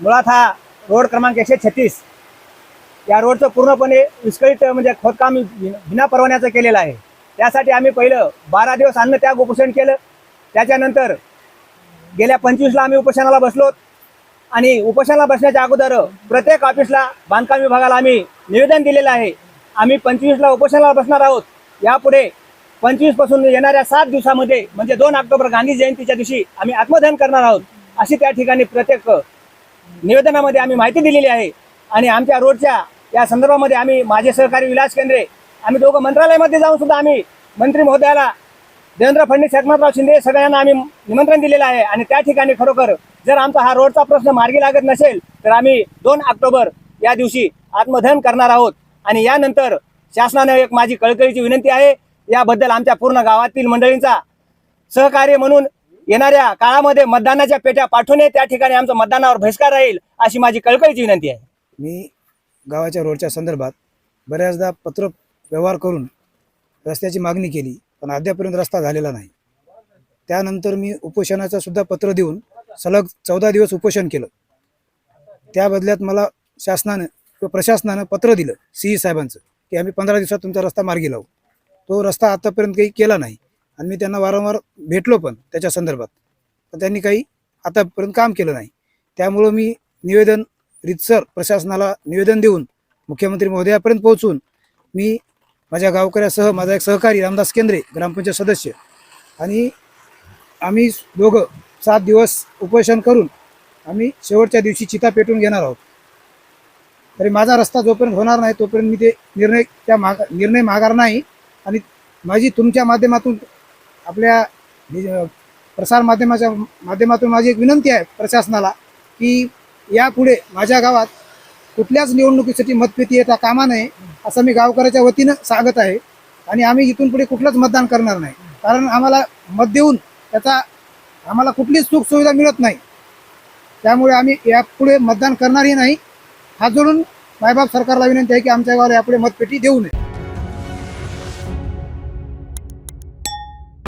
मुळात हा रोड क्रमांक एकशे छत्तीस. या रोडचं पूर्णपणे विस्कळीत म्हणजे खोदकाम विन- विना परवान्याचं केलेलं आहे. त्यासाठी आम्ही पहिलं बारा दिवस अन्न त्याग उपोषण केलं. त्याच्यानंतर गेल्या पंचवीसला आम्ही उपोषणाला बसलो. आणि उपोषणाला बसण्याच्या अगोदर प्रत्येक ऑफिसला बांधकाम विभागाला आम्ही निवेदन दिलेलं आहे. आम्ही पंचवीसला उपोषणाला बसणार आहोत. यापुढे पंचवीसपासून येणाऱ्या सात दिवसामध्ये म्हणजे दोन ऑक्टोबर गांधी जयंतीच्या दिवशी आम्ही आत्मदहन करणार आहोत. अशी त्या ठिकाणी प्रत्येक निवेदनामध्ये आम्ही माहिती दिलेली आहे आणि आमच्या रोडच्या या संदर्भामध्ये आम्ही माझे सहकारी विलास केंद्रे आम्ही दोघं मंत्रालयामध्ये जाऊन सुद्धा आम्ही मंत्री महोदयाला देवेंद्र फडणवीस एकनाथराव शिंदे सगळ्यांना आम्ही निमंत्रण दिलेलं आहे. आणि त्या ठिकाणी खरोखर जर आमचा हा रोडचा प्रश्न मार्गी लागत नसेल तर आम्ही दोन ऑक्टोबर या दिवशी आत्मदहन करणार आहोत. आणि यानंतर शासनानं एक माझी कळकळीची विनंती आहे. याबद्दल आमच्या पूर्ण गावातील मंडळींचा सहकार्य म्हणून येणाऱ्या काळामध्ये मतदानाच्या पेट्या पाठवणे त्या ठिकाणी आमचं मतदानावर बहिष्कार राहील अशी माझी कळकळीची विनंती आहे. मी गावाच्या रोडच्या संदर्भात बऱ्याचदा पत्र व्यवहार करून रस्त्याची मागणी केली पण अद्यापर्यंत रस्ता झालेला नाही. त्यानंतर मी उपोषणाचं सुद्धा पत्र देऊन सलग चौदा दिवस उपोषण केलं. त्या बदल्यात मला शासनानं किंवा प्रशासनानं पत्र दिलं सी ई साहेबांचं की आम्ही पंधरा दिवसात तुमचा रस्ता मार्गी लावू. तो रस्ता आतापर्यंत काही केला नाही. आणि मी त्यांना वारंवार भेटलो पण त्याच्या संदर्भात. पण त्यांनी काही आतापर्यंत काम केलं नाही. त्यामुळं मी निवेदन रितसर प्रशासनाला निवेदन देऊन मुख्यमंत्री महोदयापर्यंत पोहोचून मी माझ्या गावकऱ्यासह माझा एक सहकारी रामदास केंद्रे ग्रामपंचायत सदस्य आणि आम्ही दोघं सात दिवस उपोषण करून आम्ही शेवटच्या दिवशी चिता पेटून घेणार आहोत. तरी माझा रस्ता जोपर्यंत होणार नाही तोपर्यंत मी ते निर्णय त्या माग निर्णय माघार नाही आणि माझी तुमच्या माध्यमातून आपल्या प्रसारमाध्यमाच्या माध्यमातून माझी एक विनंती आहे प्रशासनाला की यापुढे माझ्या गावात कुठल्याच निवडणुकीसाठी मतपेटी येता कामा नये असं मी गावकऱ्याच्या वतीनं सांगत आहे. आणि आम्ही इथून पुढे कुठलंच मतदान करणार नाही. कारण आम्हाला मत देऊन त्याचा आम्हाला कुठलीच सुख सुविधा मिळत नाही. त्यामुळे आम्ही यापुढे मतदान करणारही नाही. हात जोडून मायबाप सरकारला विनंती आहे की आमच्या गावाला यापुढे मतपेटी देऊ नये.